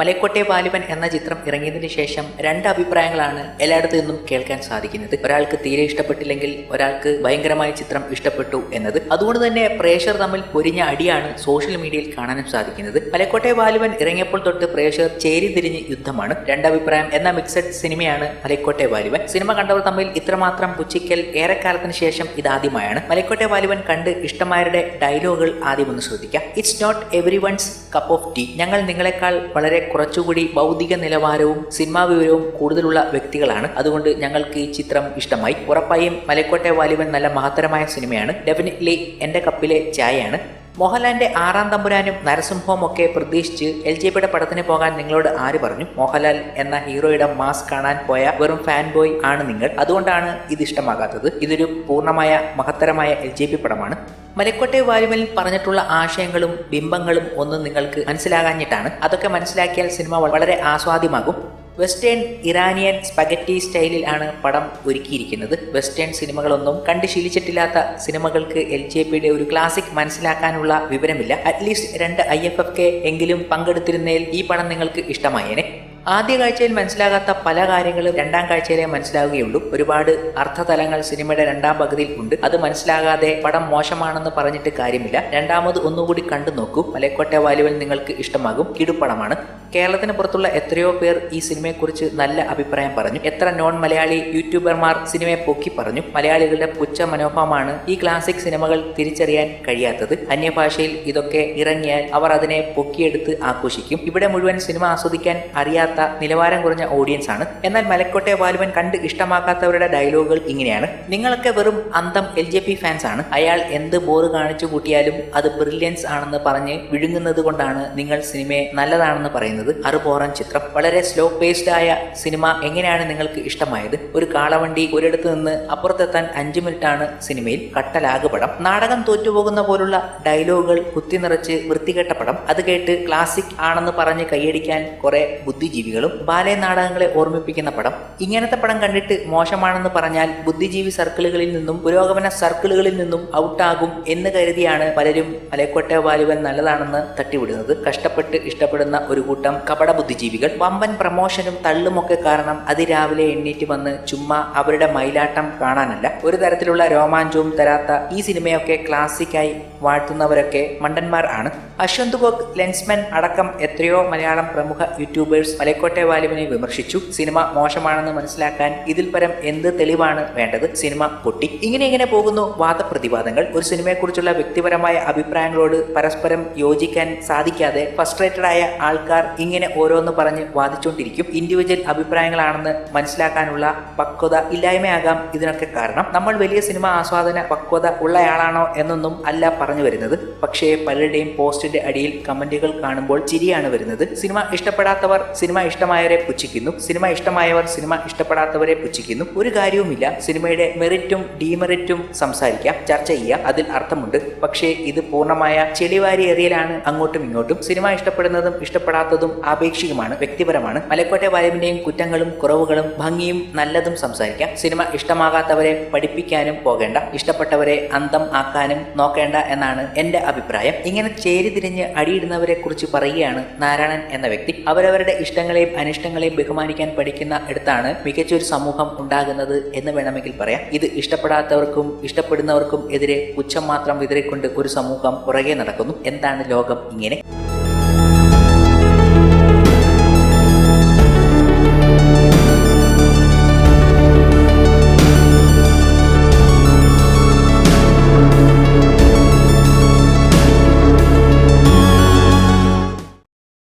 മലയക്കോട്ടെ ബാലിബൻ എന്ന ചിത്രം ഇറങ്ങിയതിന് ശേഷം രണ്ട് അഭിപ്രായങ്ങളാണ് എല്ലായിടത്തു നിന്നും കേൾക്കാൻ സാധിക്കുന്നത്. ഒരാൾക്ക് തീരെ ഇഷ്ടപ്പെട്ടില്ലെങ്കിൽ ഒരാൾക്ക് ഭയങ്കരമായ ചിത്രം ഇഷ്ടപ്പെട്ടു എന്നത്. അതുകൊണ്ട് തന്നെ പ്രേക്ഷകർ തമ്മിൽ പൊരിഞ്ഞ അടിയാണ് സോഷ്യൽ മീഡിയയിൽ കാണാനും സാധിക്കുന്നത്. മലക്കോട്ടെ ബാലിബൻ ഇറങ്ങിയപ്പോൾ തൊട്ട് പ്രേക്ഷകർ ചേരി തിരിഞ്ഞ് യുദ്ധമാണ്. രണ്ടഭിപ്രായം എന്ന മിക്സഡ് സിനിമയാണ് മലക്കോട്ടെ ബാലിബൻ സിനിമ കണ്ടവർ തമ്മിൽ ഇത്രമാത്രം പുച്ഛിക്കൽ ഏറെക്കാലത്തിന് ശേഷം ഇതാദ്യമായാണ്. മലക്കോട്ടെ ബാലിബൻ കണ്ട് ഇഷ്ടമായവരുടെ ഡയലോഗുകൾ ആദ്യം ഒന്ന് ശ്രദ്ധിക്കാം. It's not everyone's cup of tea ഞങ്ങൾ നിങ്ങളെക്കാൾ വളരെ കുറച്ചുകൂടി ഭൗതിക നിലവാരവും സിനിമാ വിവരവും കൂടുതലുള്ള വ്യക്തികളാണ്. അതുകൊണ്ട് ഞങ്ങൾക്ക് ഈ ചിത്രം ഇഷ്ടമായി. ഉറപ്പായും മലക്കോട്ടെ വാലിബൻ നല്ല മഹത്തരമായ സിനിമയാണ്. ഡെഫിനറ്റ്ലി എന്റെ കപ്പിലെ ചായയാണ് മോഹൻലാലിന്റെ ആറാം തമ്പുരാനും നരസിംഹവും ഒക്കെ പ്രതീക്ഷിച്ച് എൽ ജെ പിയുടെ പടത്തിന് പോകാൻ നിങ്ങളോട് ആര് പറഞ്ഞു? മോഹൻലാൽ എന്ന ഹീറോയുടെ മാസ് കാണാൻ പോയ വെറും ഫാൻ ബോയ് ആണ് നിങ്ങൾ. അതുകൊണ്ടാണ് ഇത് ഇഷ്ടമാകാത്തത് ഇതൊരു പൂർണമായ മഹത്തരമായ എൽ പടമാണ്. മലക്കോട്ടെ വാലുമലിൽ പറഞ്ഞിട്ടുള്ള ആശയങ്ങളും ബിംബങ്ങളും ഒന്നും നിങ്ങൾക്ക് മനസ്സിലാകാഞ്ഞിട്ടാണ്. അതൊക്കെ മനസ്സിലാക്കിയാൽ സിനിമ വളരെ ആസ്വാദ്യമാകും. വെസ്റ്റേൺ ഇറാനിയൻ സ്പഗറ്റി സ്റ്റൈലിൽ ആണ് പടം ഒരുക്കിയിരിക്കുന്നത്. വെസ്റ്റേൺ സിനിമകളൊന്നും കണ്ട് ശീലിച്ചിട്ടില്ലാത്ത സിനിമകൾക്ക് എൽ ജെ പിയുടെ ഒരു ക്ലാസിക് മനസ്സിലാക്കാനുള്ള വിവരമില്ല. അറ്റ്ലീസ്റ്റ് രണ്ട് ഐ എഫ് എഫ് കെ എങ്കിലും പങ്കെടുത്തിരുന്നതിൽ ഈ പടം നിങ്ങൾക്ക് ഇഷ്ടമായേനെ. ആദ്യ കാഴ്ചയിൽ മനസ്സിലാകാത്ത പല കാര്യങ്ങളും രണ്ടാം കാഴ്ചയിലേ മനസ്സിലാവുകയുള്ളൂ. ഒരുപാട് അർത്ഥതലങ്ങൾ സിനിമയുടെ രണ്ടാം പകുതിയിൽ ഉണ്ട്. അത് മനസ്സിലാകാതെ പടം മോശമാണെന്ന് പറഞ്ഞിട്ട് കാര്യമില്ല. രണ്ടാമത് ഒന്നുകൂടി കണ്ടു നോക്കൂ. മലക്കോട്ടെ വാലുവൽ നിങ്ങൾക്ക് ഇഷ്ടമാകും. കിടുപ്പടമാണ് കേരളത്തിന് പുറത്തുള്ള എത്രയോ പേർ ഈ സിനിമയെക്കുറിച്ച് നല്ല അഭിപ്രായം പറഞ്ഞു. എത്ര നോൺ മലയാളി യൂട്യൂബർമാർ സിനിമയെ പൊക്കി പറഞ്ഞു. മലയാളികളുടെ പുച്ച മനോഭാവമാണ് ഈ ക്ലാസിക് സിനിമകൾ തിരിച്ചറിയാൻ കഴിയാത്തത്. അന്യഭാഷയിൽ ഇതൊക്കെ ഇറങ്ങിയാൽ അവർ അതിനെ പൊക്കിയെടുത്ത് ആഘോഷിക്കും. ഇവിടെ മുഴുവൻ സിനിമ ആസ്വദിക്കാൻ അറിയാത്ത നിലവാരം കുറഞ്ഞ ഓഡിയൻസ് ആണ്. എന്നാൽ മലക്കോട്ടെ ബാലുവൻ കണ്ട് ഇഷ്ടമാക്കാത്തവരുടെ ഡയലോഗുകൾ ഇങ്ങനെയാണ്. നിങ്ങളൊക്കെ വെറും അന്തം എൽ ജെ പി ഫാൻസ് ആണ്. അയാൾ എന്ത് ബോറ് കാണിച്ചു കൂട്ടിയാലും അത് ബ്രില്യൻസ് ആണെന്ന് പറഞ്ഞ് വിഴുങ്ങുന്നത് കൊണ്ടാണ് നിങ്ങൾ സിനിമയെ നല്ലതാണെന്ന് പറയുന്നത്. അറുപോറൻ ചിത്രം. വളരെ സ്ലോ പേസ്ഡ് ആയ സിനിമ എങ്ങനെയാണ് നിങ്ങൾക്ക് ഇഷ്ടമായത്? ഒരു കാളവണ്ടി ഒരിടത്ത് നിന്ന് അപ്പുറത്തെത്താൻ അഞ്ചു മിനിറ്റ് ആണ് സിനിമയിൽ കട്ടലാകുപടം. നാടകം തോറ്റുപോകുന്ന പോലുള്ള ഡയലോഗുകൾ കുത്തി നിറച്ച് വൃത്തികെട്ട പടം. അത് കേട്ട് ക്ലാസിക് ആണെന്ന് പറഞ്ഞ് കൈയടിക്കാൻ കുറെ ബുദ്ധിജീവികളും ബാലയ നാടകങ്ങളെ ഓർമ്മിപ്പിക്കുന്ന പടം. ഇങ്ങനത്തെ പടം കണ്ടിട്ട് മോശമാണെന്ന് പറഞ്ഞാൽ ബുദ്ധിജീവി സർക്കിളുകളിൽ നിന്നും പുരോഗമന സർക്കിളുകളിൽ നിന്നും ഔട്ടാകും എന്ന് കരുതിയാണ് പലരും മലക്കോട്ടെ വാലുവൻ നല്ലതാണെന്ന് തട്ടിവിടുന്നത്. കഷ്ടപ്പെട്ട് ഇഷ്ടപ്പെടുന്ന ഒരു കൂട്ടം കപട ബുദ്ധിജീവികൾ. വമ്പൻ പ്രമോഷനും തള്ളുമൊക്കെ കാരണം അതിരാവിലെ എണ്ണീറ്റ് വന്ന് ചുമ്മാ അവരുടെ മൈലാട്ടം കാണാനല്ല. ഒരു തരത്തിലുള്ള രോമാഞ്ചവും തരാത്ത ഈ സിനിമയൊക്കെ ക്ലാസിക്കായി വാഴ്ത്തുന്നവരൊക്കെ മണ്ടന്മാർ ആണ്. അശ്വന്ത് ഗോഗ് ലെൻസ്മൻ അടക്കം എത്രയോ മലയാളം പ്രമുഖ യൂട്യൂബേഴ്സ് മലക്കോട്ടെ വാലുവിനെ വിമർശിച്ചു. സിനിമ മോശമാണെന്ന് മനസ്സിലാക്കാൻ ഇതിൽ പരം എന്ത് തെളിവാണ് വേണ്ടത്? സിനിമ പൊട്ടി. ഇങ്ങനെ ഇങ്ങനെ പോകുന്നു വാദപ്രതിവാദങ്ങൾ. ഒരു സിനിമയെക്കുറിച്ചുള്ള വ്യക്തിപരമായ അഭിപ്രായങ്ങളോട് പരസ്പരം യോജിക്കാൻ സാധിക്കാതെ ഫ്രസ്ട്രേറ്റഡ് ആയ ആൾക്കാർ ഇങ്ങനെ ഓരോന്ന് പറഞ്ഞ് വാദിച്ചുകൊണ്ടിരിക്കും ഇൻഡിവിജ്വൽ അഭിപ്രായങ്ങളാണെന്ന് മനസ്സിലാക്കാനുള്ള പക്വത ഇല്ലായ്മയാകാം ഇതിനൊക്കെ കാരണം. നമ്മൾ വലിയ സിനിമ ആസ്വാദന പക്വത ഉള്ളയാളാണോ എന്നൊന്നും അല്ല പറഞ്ഞു വരുന്നത്. പക്ഷേ പലരുടെയും പോസ്റ്റിന്റെ അടിയിൽ കമന്റുകൾ കാണുമ്പോൾ ചിരിയാണ് വരുന്നത്. സിനിമ ഇഷ്ടപ്പെടാത്തവർ സിനിമ ഇഷ്ടമായവരെ പുച്ഛിക്കുന്നു. സിനിമ ഇഷ്ടമായവർ സിനിമ ഇഷ്ടപ്പെടാത്തവരെ പുച്ഛിക്കുന്നു. ഒരു കാര്യവുമില്ല. സിനിമയുടെ മെറിറ്റും ഡീമെറിറ്റും സംസാരിക്കാം. ചർച്ച ചെയ്യാം. അതിൽ അർത്ഥമുണ്ട്. പക്ഷേ ഇത് പൂർണമായ ചെളിവാരി എറിയലാണ് അങ്ങോട്ടും ഇങ്ങോട്ടും. സിനിമ ഇഷ്ടപ്പെടുന്നതും ഇഷ്ടപ്പെടാത്തതും ആപേക്ഷികമാണ് വ്യക്തിപരമാണ്. മലക്കോട്ടെ വായുവിന്റെയും കുറ്റങ്ങളും കുറവുകളും ഭംഗിയും നല്ലതും സംസാരിക്കാം. സിനിമ ഇഷ്ടമാകാത്തവരെ പഠിപ്പിക്കാനും പോകേണ്ട. ഇഷ്ടപ്പെട്ടവരെ അന്തം ആക്കാനും നോക്കേണ്ട എന്നാണ് എന്റെ അഭിപ്രായം. ഇങ്ങനെ ചേരിതിരിഞ്ഞ് അടിയിടുന്നവരെ കുറിച്ച് പറയുകയാണ് നാരായണൻ എന്ന വ്യക്തി. അവരവരുടെ ഇഷ്ടങ്ങളെയും അനിഷ്ടങ്ങളെയും ബഹുമാനിക്കാൻ പഠിക്കുന്ന ഇടത്താണ് മികച്ചൊരു സമൂഹം ഉണ്ടാകുന്നത് എന്ന് വേണമെങ്കിൽ പറയാം. ഇത് ഇഷ്ടപ്പെടാത്തവർക്കും ഇഷ്ടപ്പെടുന്നവർക്കും എതിരെ പുച്ഛം മാത്രം വിതറിക്കൊണ്ട് ഒരു സമൂഹം പുറകെ നടക്കുന്നു. എന്താണ് ലോകം ഇങ്ങനെ?